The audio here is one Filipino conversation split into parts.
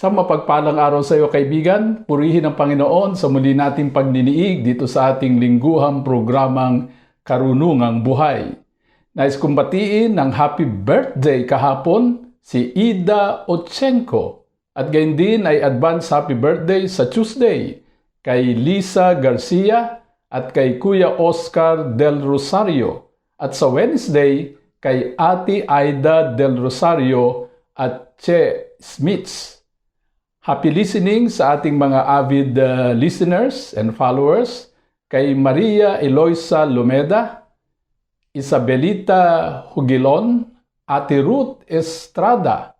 Sa mapagpalang araw sa iyo kaibigan, purihin ang Panginoon sa muli nating pagdiniig dito sa ating lingguhang programang Karunungang Buhay. Nais kong batiin ng happy birthday kahapon si Ida Ochenko at gayon din ay advance happy birthday sa Tuesday kay Lisa Garcia at kay Kuya Oscar Del Rosario at sa Wednesday kay Ate Aida Del Rosario at Che Smiths. Happy listening sa ating mga avid uh, listeners and followers kay Maria Eloisa Lumeda, Isabelita Hugilon, Ate Ruth Estrada,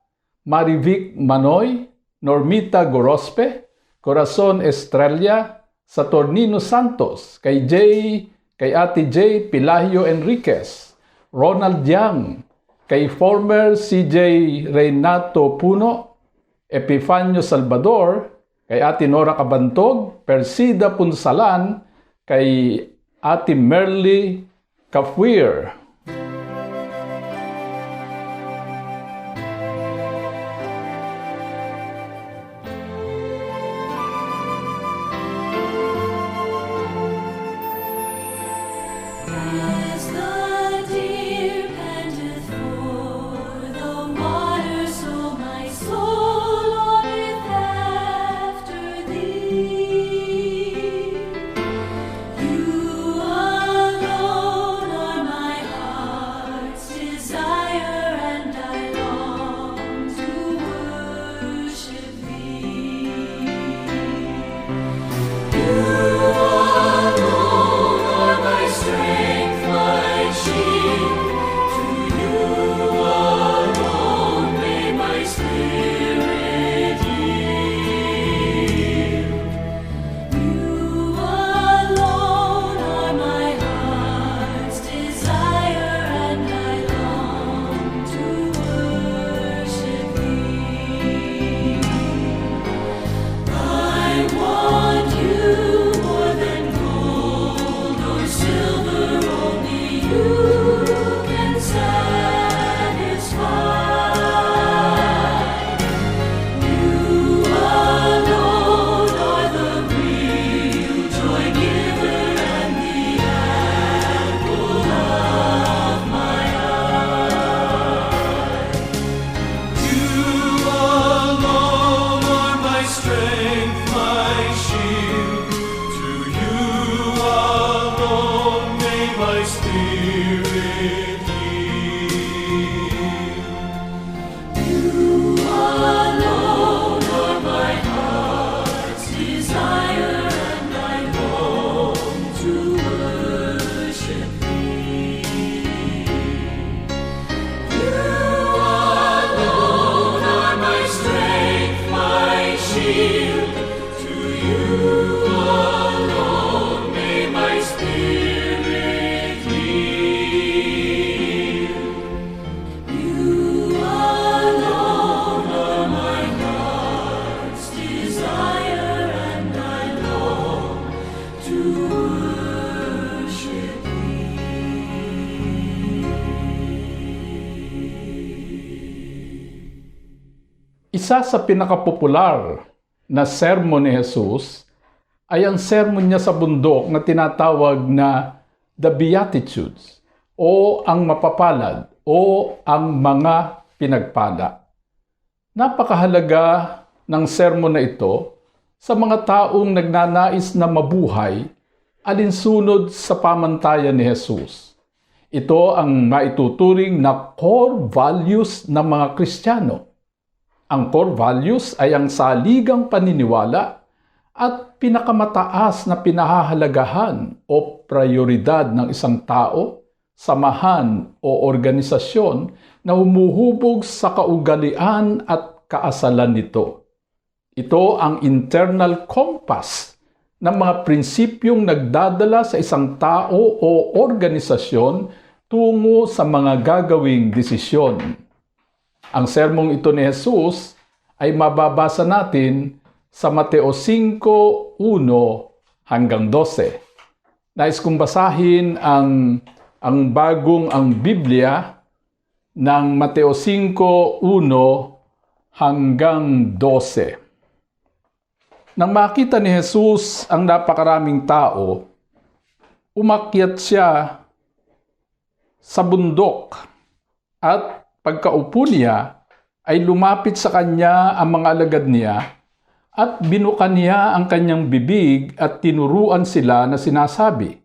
Marivic Manoy, Normita Gorospe, Corazon Estrella, Saturnino Santos, kay Jay, kay Ate J. Pilahio Enriquez, Ronald Yang, kay former CJ Renato Puno, Epifanio Salvador, kay Ate Nora Cabantog, Persida Punsalan, kay Ate Merly Kafwir. Isa sa pinakapopular na sermon ni Jesus ay ang sermon niya sa bundok na tinatawag na The Beatitudes o ang mapapalad o ang mga pinagpala. Napakahalaga ng sermon na ito sa mga taong nagnanais na mabuhay alinsunod sa pamantayan ni Jesus. Ito ang maituturing na core values ng mga Kristiyano. Ang core values ay ang saligang paniniwala at pinakamataas na pinahahalagahan o prioridad ng isang tao, samahan o organisasyon na humuhubog sa kaugalian at kaasalan nito. Ito ang internal compass ng mga prinsipyong nagdadala sa isang tao o organisasyon tungo sa mga gagawing desisyon. Ang sermong ito ni Jesus ay mababasa natin sa Mateo 5:1 hanggang 12. Nais kong basahin ang ang bagong ang Biblia ng Mateo 5:1 hanggang 12. Nang makita ni Jesus ang napakaraming tao, umakyat siya sa bundok at pagkaupo niya ay lumapit sa kanya ang mga alagad niya at binukan niya ang kanyang bibig at tinuruan sila na sinasabi,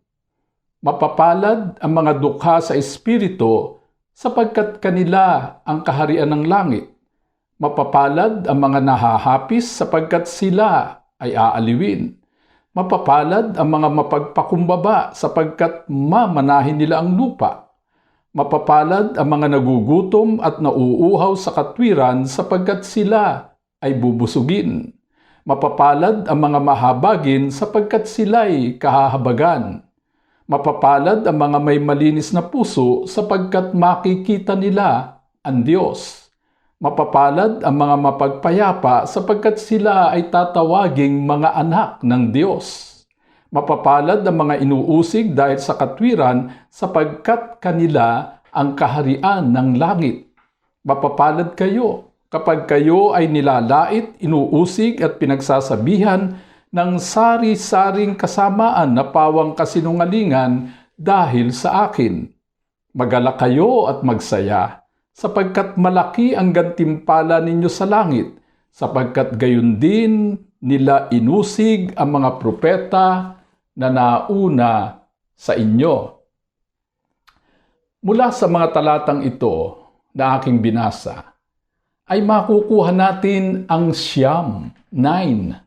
Mapapalad ang mga dukha sa espiritu sapagkat kanila ang kaharian ng langit. Mapapalad ang mga nahahapis sapagkat sila ay aaliwin. Mapapalad ang mga mapagpakumbaba sapagkat mamanahin nila ang lupa. Mapapalad ang mga nagugutom at nauuhaw sa katwiran sapagkat sila ay bubusugin. Mapapalad ang mga mahabagin sapagkat sila'y kahahabagan. Mapapalad ang mga may malinis na puso sapagkat makikita nila ang Diyos. Mapapalad ang mga mapagpayapa sapagkat sila ay tatawaging mga anak ng Diyos. Mapapalad ang mga inuusig dahil sa katwiran sapagkat kanila ang kaharian ng langit. Mapapalad kayo kapag kayo ay nilalait, inuusig at pinagsasabihan ng sari-saring kasamaan na pawang kasinungalingan dahil sa akin. Magala kayo at magsaya, sapagkat malaki ang gantimpala ninyo sa langit, sapagkat gayon din nila inusig ang mga propeta na nauna sa inyo. Mula sa mga talatang ito na aking binasa, ay makukuha natin ang siyam, nine,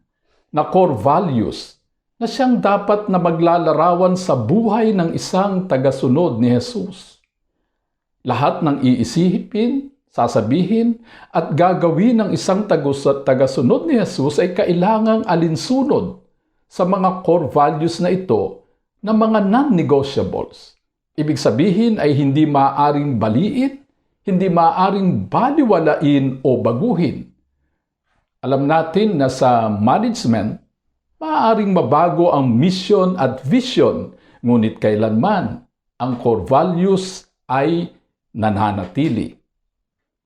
na core values na siyang dapat na maglalarawan sa buhay ng isang tagasunod ni Jesus. Lahat ng iisipin, sasabihin, at gagawin ng isang tagasunod ni Jesus ay kailangang alinsunod sa mga core values na ito na mga non-negotiables. Ibig sabihin ay hindi maaaring baliit, hindi maaaring baliwalain o baguhin. Alam natin na sa management, maaaring mabago ang mission at vision, ngunit kailanman ang core values ay nananatili.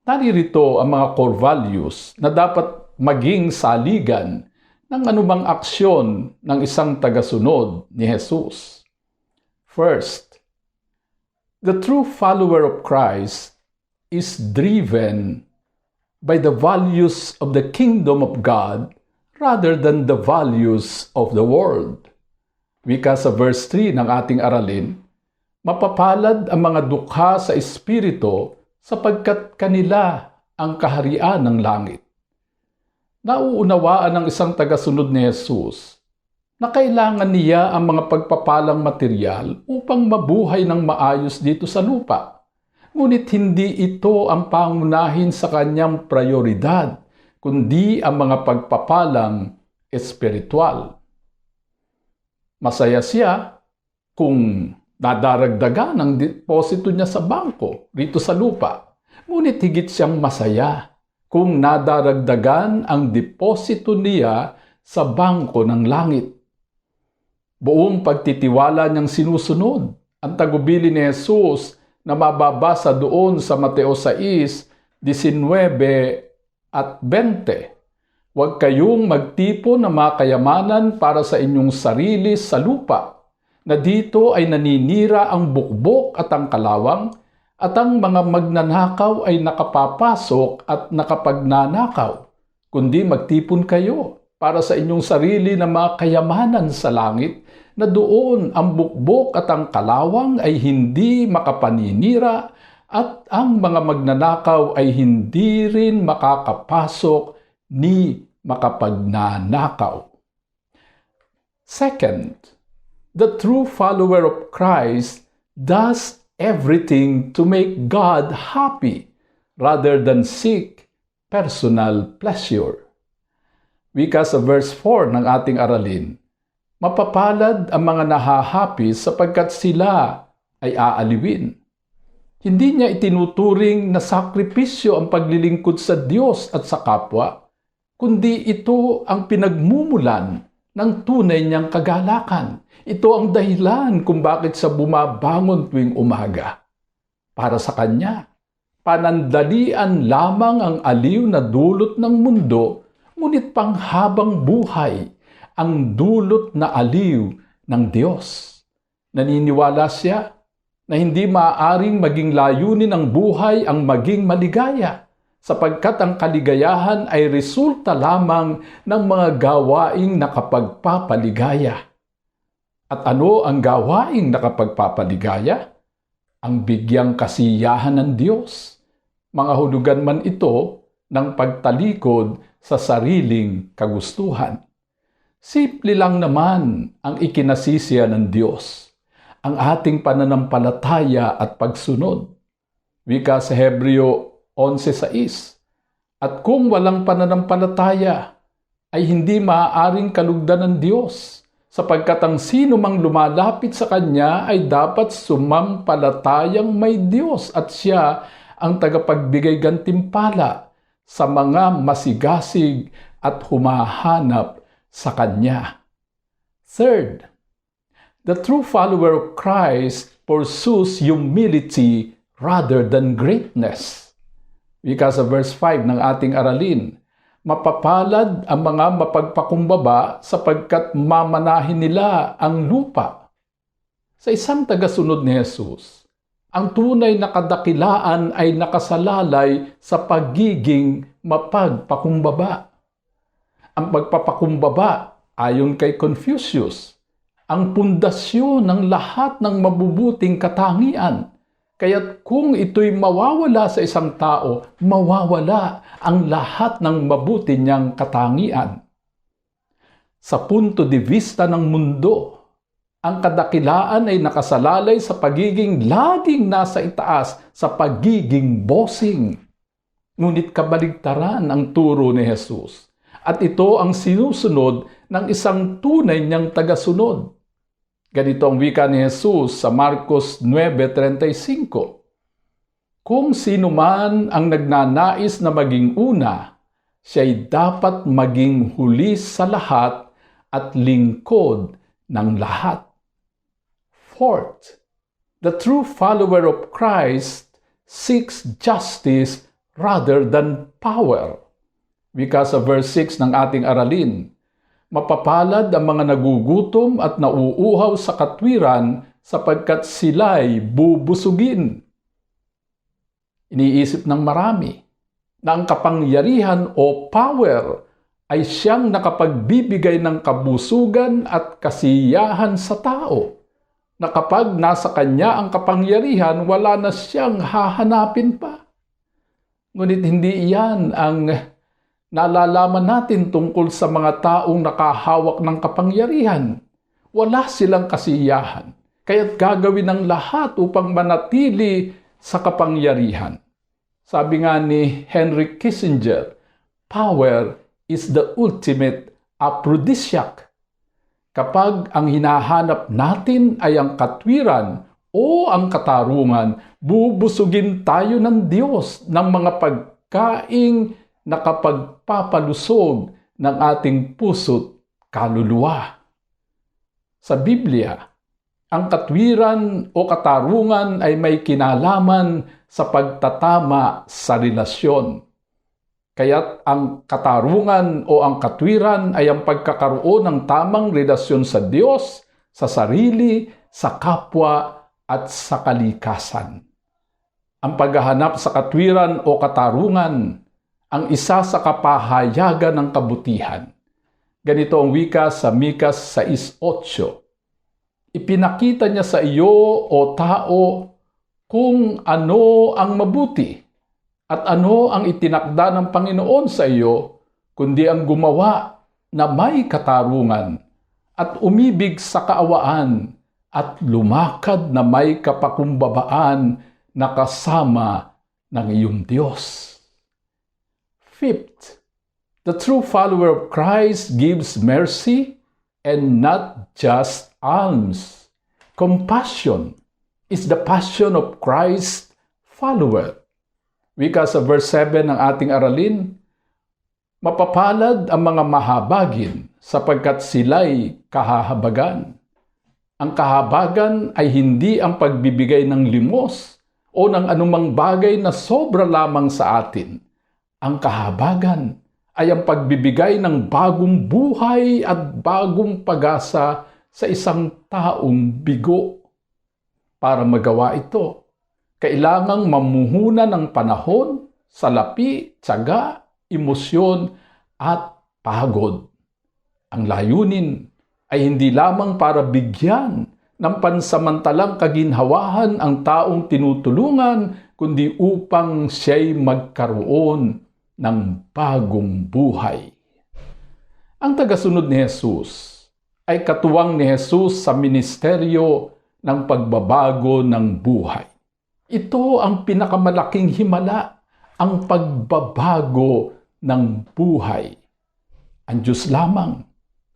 Naririto ang mga core values na dapat maging saligan ng anumang aksyon ng isang tagasunod ni Jesus. First, the true follower of Christ is driven by the values of the kingdom of God rather than the values of the world. Wika sa verse 3 ng ating aralin, Mapapalad ang mga dukha sa espiritu sapagkat kanila ang kaharian ng langit. Nauunawaan ng isang tagasunod ni Jesus na kailangan niya ang mga pagpapalang material upang mabuhay ng maayos dito sa lupa. Ngunit hindi ito ang pangunahin sa kanyang prioridad, kundi ang mga pagpapalang espiritual. Masaya siya kung nadaragdagan ang deposito niya sa bangko rito sa lupa. Ngunit higit siyang masaya kung nadaragdagan ang deposito niya sa bangko ng langit. Buong pagtitiwala niyang sinusunod ang tagubili ni Jesus na mababasa doon sa Mateo 6, 19 at 20. Huwag kayong magtipon ng mga kayamanan para sa inyong sarili sa lupa na dito ay naninira ang bukbok at ang kalawang at ang mga magnanakaw ay nakapapasok at nakapagnanakaw, kundi magtipon kayo para sa inyong sarili na mga kayamanan sa langit na doon ang bukbok at ang kalawang ay hindi makapaninira at ang mga magnanakaw ay hindi rin makakapasok ni makapagnanakaw. Second, the true follower of Christ does everything to make God happy rather than seek personal pleasure. Wika sa verse 4 ng ating aralin, Mapapalad ang mga nahahapis sapagkat sila ay aaliwin. Hindi niya itinuturing na sakripisyo ang paglilingkod sa Diyos at sa kapwa, kundi ito ang pinagmumulan ng tunay niyang kagalakan. Ito ang dahilan kung bakit sa bumabangon tuwing umaga. Para sa Kanya, panandalian lamang ang aliw na dulot ng mundo, ngunit panghabang buhay ang dulot na aliw ng Diyos. Naniniwala siya na hindi maaaring maging layunin ng buhay ang maging maligaya sapagkat ang kaligayahan ay resulta lamang ng mga gawaing nakapagpapaligaya. At ano ang gawaing nakapagpapaligaya? Ang bigyang kasiyahan ng Diyos. Mga hulugan man ito ng pagtalikod sa sariling kagustuhan. Simple lang naman ang ikinasisya ng Diyos, ang ating pananampalataya at pagsunod. Wika sa Hebreo 11.6 At kung walang pananampalataya, ay hindi maaaring kalugdan ng Diyos, sapagkat ang sino mang lumalapit sa Kanya ay dapat sumampalatayang may Diyos at siya ang tagapagbigay gantimpala sa mga masigasig at humahanap sa Kanya. Third, the true follower of Christ pursues humility rather than greatness. Wika sa verse 5 ng ating aralin, Mapapalad ang mga mapagpakumbaba sapagkat mamanahin nila ang lupa. Sa isang tagasunod ni Jesus, ang tunay na kadakilaan ay nakasalalay sa pagiging mapagpakumbaba. Ang pagpapakumbaba, ayon kay Confucius, ang pundasyon ng lahat ng mabubuting katangian. Kaya't kung ito'y mawawala sa isang tao, mawawala ang lahat ng mabuti niyang katangian. Sa punto de vista ng mundo, ang kadakilaan ay nakasalalay sa pagiging laging nasa itaas, sa pagiging bossing. Ngunit kabaligtaran ang turo ni Jesus. At ito ang sinusunod ng isang tunay niyang tagasunod. Ganito ang wika ni Jesus sa Marcos 9.35. Kung sino man ang nagnanais na maging una, siya'y dapat maging huli sa lahat at lingkod ng lahat. Fourth, the true follower of Christ seeks justice rather than power. Wika sa verse 6 ng ating aralin, Mapapalad ang mga nagugutom at nauuhaw sa katwiran sapagkat sila'y bubusugin. Iniisip ng marami na ang kapangyarihan o power ay siyang nakapagbibigay ng kabusugan at kasiyahan sa tao na kapag nasa kanya ang kapangyarihan, wala na siyang hahanapin pa. Ngunit hindi iyan ang nalalaman natin tungkol sa mga taong nakahawak ng kapangyarihan. Wala silang kasiyahan, kaya't gagawin ng lahat upang manatili sa kapangyarihan. Sabi nga ni Henry Kissinger, power is the ultimate aphrodisiac. Kapag ang hinahanap natin ay ang katwiran o ang katarungan, bubusugin tayo ng Diyos ng mga pagkaing nakapagpapalusog ng ating puso't kaluluwa. Sa Biblia, ang katwiran o katarungan ay may kinalaman sa pagtatama sa relasyon. Kaya't ang katarungan o ang katwiran ay ang pagkakaroon ng tamang relasyon sa Diyos, sa sarili, sa kapwa at sa kalikasan. Ang paghahanap sa katwiran o katarungan ang isa sa kapahayagan ng kabutihan. Ganito ang wika sa Mikas 6.8. Ipinakita niya sa iyo o tao kung ano ang mabuti at ano ang itinakda ng Panginoon sa iyo, kundi ang gumawa na may katarungan at umibig sa kaawaan at lumakad na may kapakumbabaan na kasama ng iyong Diyos. Fifth, The true follower of Christ gives mercy and not just alms. Compassion is the passion of Christ follower. Wika sa verse 7 ng ating aralin, Mapapalad ang mga mahabagin sapagkat sila'y kahahabagan. Ang kahabagan ay hindi ang pagbibigay ng limos o ng anumang bagay na sobra lamang sa atin. Ang kahabagan ay ang pagbibigay ng bagong buhay at bagong pag-asa sa isang taong bigo. Para magawa ito, kailangang mamuhuna ng panahon, salapi, tsaga, emosyon at pagod. Ang layunin ay hindi lamang para bigyan ng pansamantalang kaginhawahan ang taong tinutulungan, kundi upang siya'y magkaroon ng bagong buhay. Ang tagasunod ni Jesus ay katuwang ni Jesus sa ministeryo ng pagbabago ng buhay. Ito ang pinakamalaking himala, ang pagbabago ng buhay. Ang Diyos lamang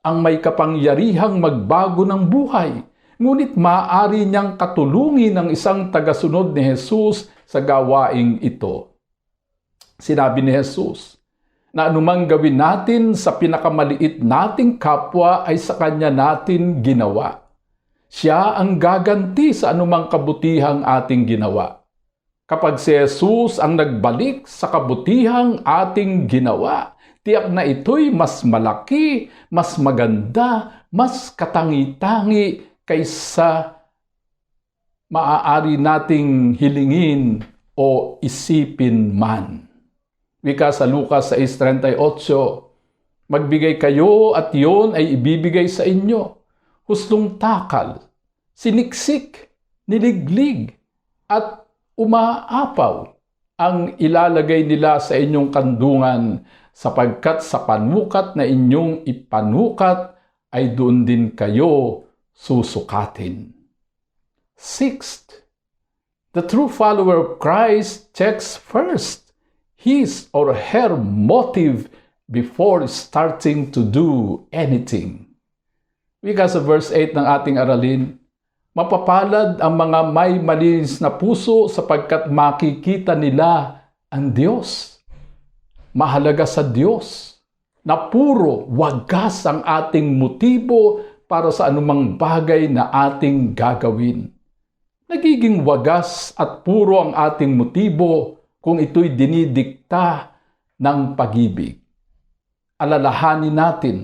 ang may kapangyarihang magbago ng buhay, ngunit maaari niyang katulungin ng isang tagasunod ni Jesus sa gawaing ito. Sinabi ni Jesus na anumang gawin natin sa pinakamaliit nating kapwa ay sa Kanya natin ginawa. Siya ang gaganti sa anumang kabutihang ating ginawa. Kapag si Jesus ang nagbalik sa kabutihang ating ginawa, tiyak na ito'y mas malaki, mas maganda, mas katangi-tangi kaysa maaari nating hilingin o isipin man. Wika sa Lucas 6.38, Magbigay kayo at yon ay ibibigay sa inyo. Hustong takal, siniksik, niliglig, at umaapaw ang ilalagay nila sa inyong kandungan sapagkat sa panukat na inyong ipanukat ay doon din kayo susukatin. Sixth, the true follower of Christ checks first his or her motive before starting to do anything. Wika sa verse 8 ng ating aralin, Mapapalad ang mga may malinis na puso sapagkat makikita nila ang Diyos. Mahalaga sa Diyos na puro wagas ang ating motibo para sa anumang bagay na ating gagawin. Nagiging wagas at puro ang ating motibo kung ito'y dinidikta ng pag-ibig. Alalahanin natin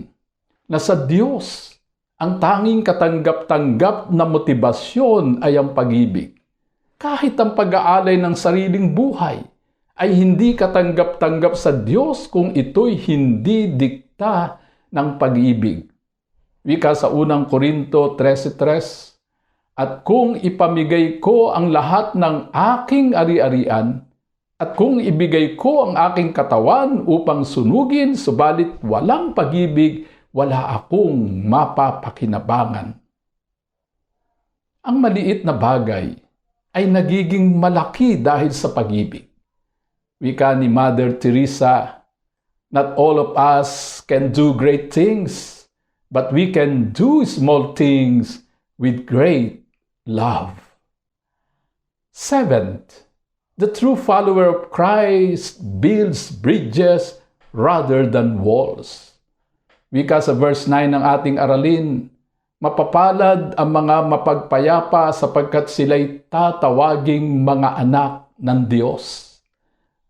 na sa Diyos ang tanging katanggap-tanggap na motibasyon ay ang pag-ibig. Kahit ang pag-aalay ng sariling buhay ay hindi katanggap-tanggap sa Diyos kung ito'y hindi dikta ng pag-ibig. Wika sa unang Korinto 13.3 At kung ipamigay ko ang lahat ng aking ari-arian, at kung ibigay ko ang aking katawan upang sunugin, subalit walang pag-ibig, wala akong mapapakinabangan. Ang maliit na bagay ay nagiging malaki dahil sa pag-ibig. Wika ni Mother Teresa, Not all of us can do great things, but we can do small things with great love. Seventh, the true follower of Christ builds bridges rather than walls. Wika sa verse 9 ng ating aralin, Mapapalad ang mga mapagpayapa sapagkat sila'y tatawaging mga anak ng Diyos.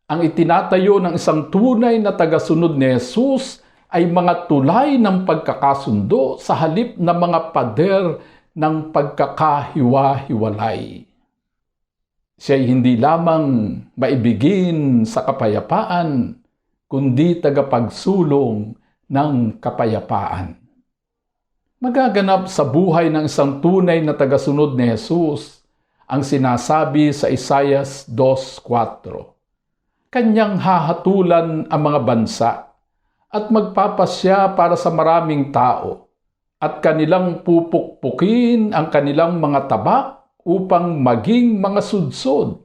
Ang itinatayo ng isang tunay na tagasunod ni Jesus ay mga tulay ng pagkakasundo sa halip na mga pader ng pagkakahiwa-hiwalay. Siya'y hindi lamang maibigin sa kapayapaan, kundi tagapagsulong ng kapayapaan. Magaganap sa buhay ng isang tunay na tagasunod ni Jesus ang sinasabi sa Isayas 2.4. Kanyang hahatulan ang mga bansa at magpapasya para sa maraming tao at kanilang pupukpukin ang kanilang mga tabak upang maging mga sudsod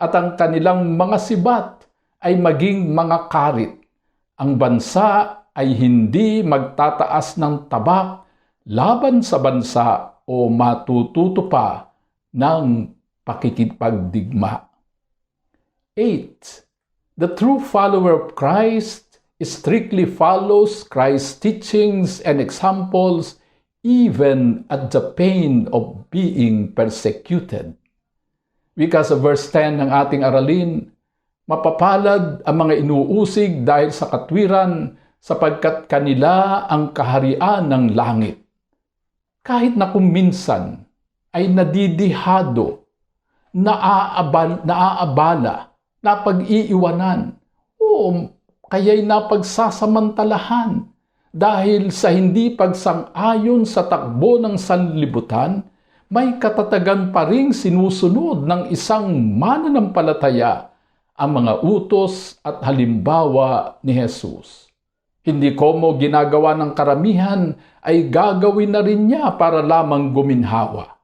at ang kanilang mga sibat ay maging mga karit ang bansa ay hindi magtataas ng tabak laban sa bansa o matututo pa ng pakikipagdigma. 8. The true follower of Christ strictly follows Christ's teachings and examples even at the pain of being persecuted. Because of verse 10 ng ating aralin, mapapalad ang mga inuusig dahil sa katwiran sapagkat kanila ang kaharian ng langit. Kahit na kung minsan ay nadidihado, naaabal, naaabala, napag-iiwanan, o kaya'y napagsasamantalahan dahil sa hindi pagsang-ayon sa takbo ng sanlibutan, may katatagan pa ring sinusunod ng isang mananampalataya ang mga utos at halimbawa ni Jesus. Hindi ko mo ginagawa ng karamihan ay gagawin na rin niya para lamang guminhawa.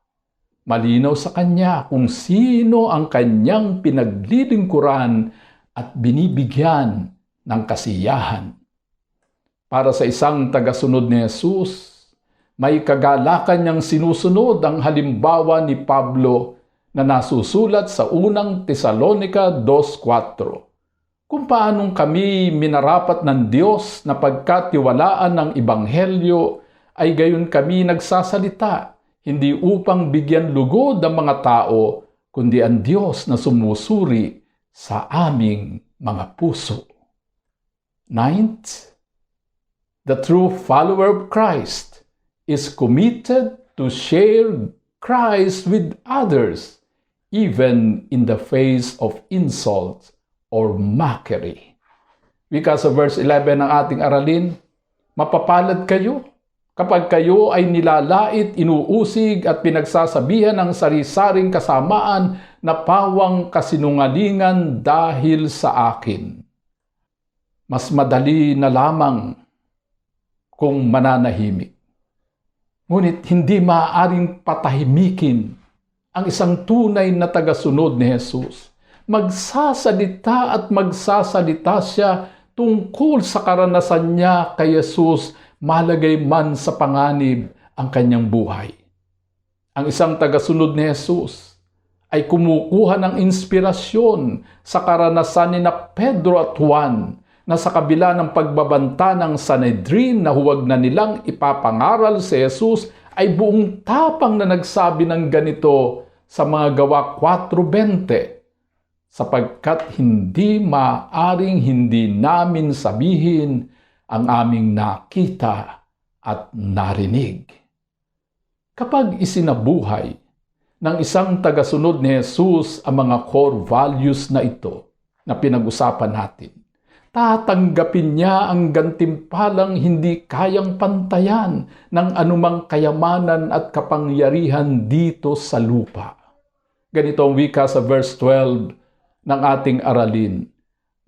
Malinaw sa kanya kung sino ang kanyang pinaglilingkuran at binibigyan ng kasiyahan. Para sa isang tagasunod ni Jesus, may kagalakan niyang sinusunod ang halimbawa ni Pablo na nasusulat sa unang Tesalonika 2.4 kung paanong kami minarapat ng Diyos na pagkatiwalaan ng Ibanghelyo ay gayon kami nagsasalita, hindi upang bigyan lugod ang mga tao, kundi ang Diyos na sumusuri sa aming mga puso. Ninth, the true follower of Christ is committed to share Christ with others, even in the face of insult or mockery. Because of verse 11 ng ating aralin, mapapalad kayo kapag kayo ay nilalait, inuusig at pinagsasabihan ng sari-saring kasamaan na pawang kasinungalingan dahil sa akin. Mas madali na lamang kung mananahimik. Ngunit hindi maaaring patahimikin ang isang tunay na tagasunod ni Jesus. Magsasalita at magsasalita siya tungkol sa karanasan niya kay Jesus malagay man sa panganib ang kanyang buhay. Ang isang tagasunod ni Jesus ay kumukuha ng inspirasyon sa karanasan ni na Pedro at Juan na sa kabila ng pagbabanta ng Sanhedrin na huwag na nilang ipapangaral si Jesus ay buong tapang na nagsabi ng ganito sa mga gawa 4.20 sapagkat hindi maaring hindi namin sabihin ang aming nakita at narinig. Kapag isinabuhay ng isang tagasunod ni Jesus ang mga core values na ito na pinag-usapan natin, tatanggapin niya ang gantimpalang hindi kayang pantayan ng anumang kayamanan at kapangyarihan dito sa lupa. Ganito ang wika sa verse 12 ng ating aralin.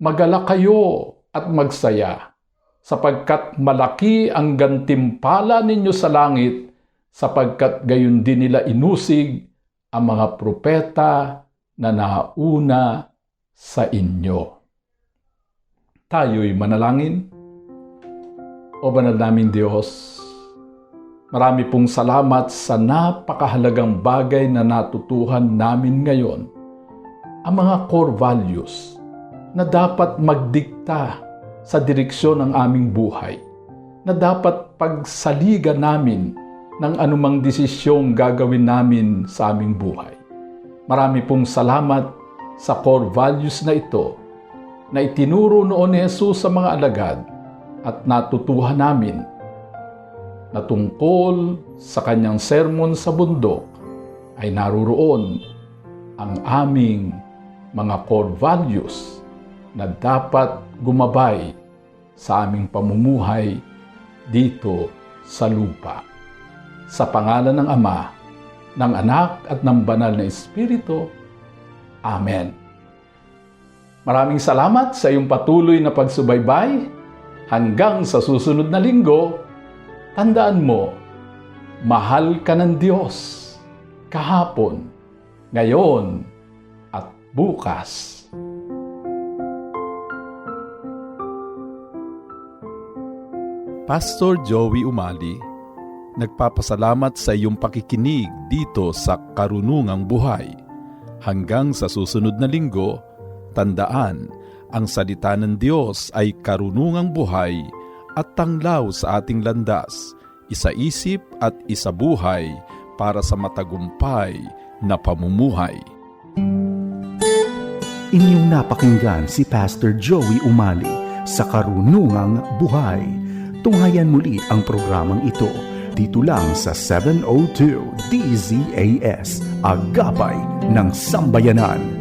Magala kayo at magsaya, sapagkat malaki ang gantimpala ninyo sa langit, sapagkat gayon din nila inusig ang mga propeta na nauna sa inyo tayo'y manalangin. O banal namin Diyos, marami pong salamat sa napakahalagang bagay na natutuhan namin ngayon. Ang mga core values na dapat magdikta sa direksyon ng aming buhay, na dapat pagsaligan namin ng anumang desisyong gagawin namin sa aming buhay. Marami pong salamat sa core values na ito na itinuro noon ni Jesus sa mga alagad at natutuhan namin na tungkol sa kanyang sermon sa bundok ay naruroon ang aming mga core values na dapat gumabay sa aming pamumuhay dito sa lupa. Sa pangalan ng Ama, ng Anak at ng Banal na Espiritu. Amen. Maraming salamat sa iyong patuloy na pagsubaybay. Hanggang sa susunod na linggo, tandaan mo, mahal ka ng Diyos kahapon, ngayon, at bukas. Pastor Joey Umali, nagpapasalamat sa iyong pakikinig dito sa Karunungang Buhay. Hanggang sa susunod na linggo, tandaan, ang salita ng Diyos ay karunungang buhay at tanglaw sa ating landas, isa-isip at isabuhay para sa matagumpay na pamumuhay. Inyong napakinggan si Pastor Joey Umali sa Karunungang Buhay. Tunghayan muli ang programang ito dito lang sa 702 DZAS, Agapay ng Sambayanan.